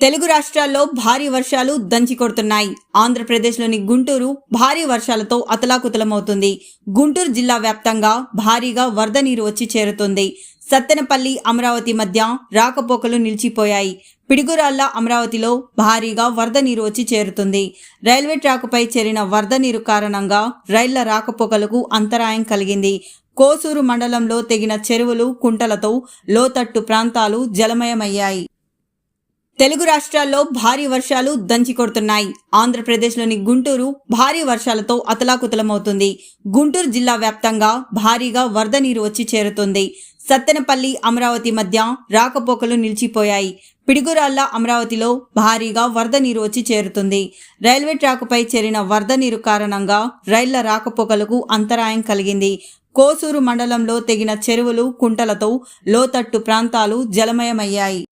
తెలుగు రాష్ట్రాల్లో భారీ వర్షాలు దంచి కొడుతున్నాయి. ఆంధ్రప్రదేశ్లోని గుంటూరు భారీ వర్షాలతో అతలాకుతలమవుతుంది. గుంటూరు జిల్లా వ్యాప్తంగా భారీగా వరద నీరు వచ్చి చేరుతుంది. సత్తెనపల్లి అమరావతి మధ్య రాకపోకలు నిలిచిపోయాయి. పిడుగురాళ్ళ అమరావతిలో భారీగా వరద నీరు వచ్చి చేరుతుంది. రైల్వే ట్రాకుపై చేరిన వరద నీరు కారణంగా రైళ్ళ రాకపోకలకు అంతరాయం కలిగింది. కోసూరు మండలంలో తెగిన చెరువులు కుంటలతో లోతట్టు ప్రాంతాలు జలమయమయ్యాయి. తెలుగు రాష్ట్రాల్లో భారీ వర్షాలు దంచి కొడుతున్నాయి. ఆంధ్రప్రదేశ్లోని గుంటూరు భారీ వర్షాలతో అతలాకుతలమవుతుంది. గుంటూరు జిల్లా వ్యాప్తంగా భారీగా వరద నీరు వచ్చి చేరుతుంది. సత్తెనపల్లి అమరావతి మధ్య రాకపోకలు నిలిచిపోయాయి. పిడుగురాళ్ళ అమరావతిలో భారీగా వరద నీరు వచ్చి చేరుతుంది. రైల్వే ట్రాకుపై చేరిన వరద నీరు కారణంగా రైళ్ళ రాకపోకలకు అంతరాయం కలిగింది. కోసూరు మండలంలో తెగిన చెరువులు కుంటలతో లోతట్టు ప్రాంతాలు జలమయమయ్యాయి.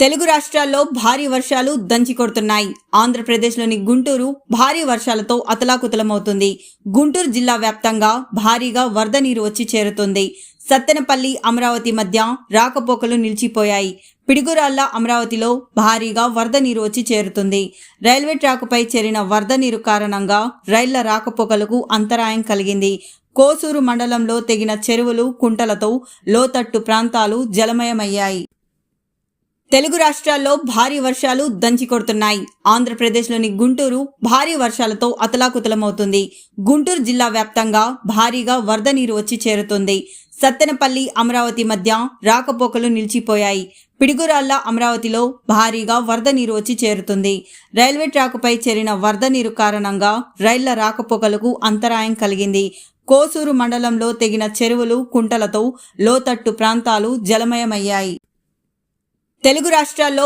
తెలుగు రాష్ట్రాల్లో భారీ వర్షాలు దంచి కొడుతున్నాయి ఆంధ్రప్రదేశ్లోని గుంటూరు భారీ వర్షాలతో అతలాకుతలమవుతుంది. గుంటూరు జిల్లా వ్యాప్తంగా భారీగా వరద నీరు వచ్చి చేరుతుంది. సత్తెనపల్లి అమరావతి మధ్య రాకపోకలు నిలిచిపోయాయి. పిడుగురాళ్ళ అమరావతిలో భారీగా వరద నీరు వచ్చి చేరుతుంది. రైల్వే ట్రాకుపై చేరిన వరద నీరు కారణంగా రైళ్ళ రాకపోకలకు అంతరాయం కలిగింది. కోసూరు మండలంలో తెగిన చెరువులు కుంటలతో లోతట్టు ప్రాంతాలు జలమయమయ్యాయి. తెలుగు రాష్ట్రాల్లో భారీ వర్షాలు దంచి కొడుతున్నాయి. ఆంధ్రప్రదేశ్లోని గుంటూరు భారీ వర్షాలతో అతలాకుతలమవుతుంది. గుంటూరు జిల్లా వ్యాప్తంగా భారీగా వరద నీరు వచ్చి చేరుతుంది. సత్తెనపల్లి అమరావతి మధ్య రాకపోకలు నిలిచిపోయాయి. పిడుగురాళ్ళ అమరావతిలో భారీగా వరద నీరు వచ్చి చేరుతుంది. రైల్వే ట్రాకుపై చేరిన వరద నీరు కారణంగా రైళ్ళ రాకపోకలకు అంతరాయం కలిగింది. కోసూరు మండలంలో తెగిన చెరువులు కుంటలతో లోతట్టు ప్రాంతాలు జలమయమయ్యాయి. తెలుగు రాష్ట్రాల్లో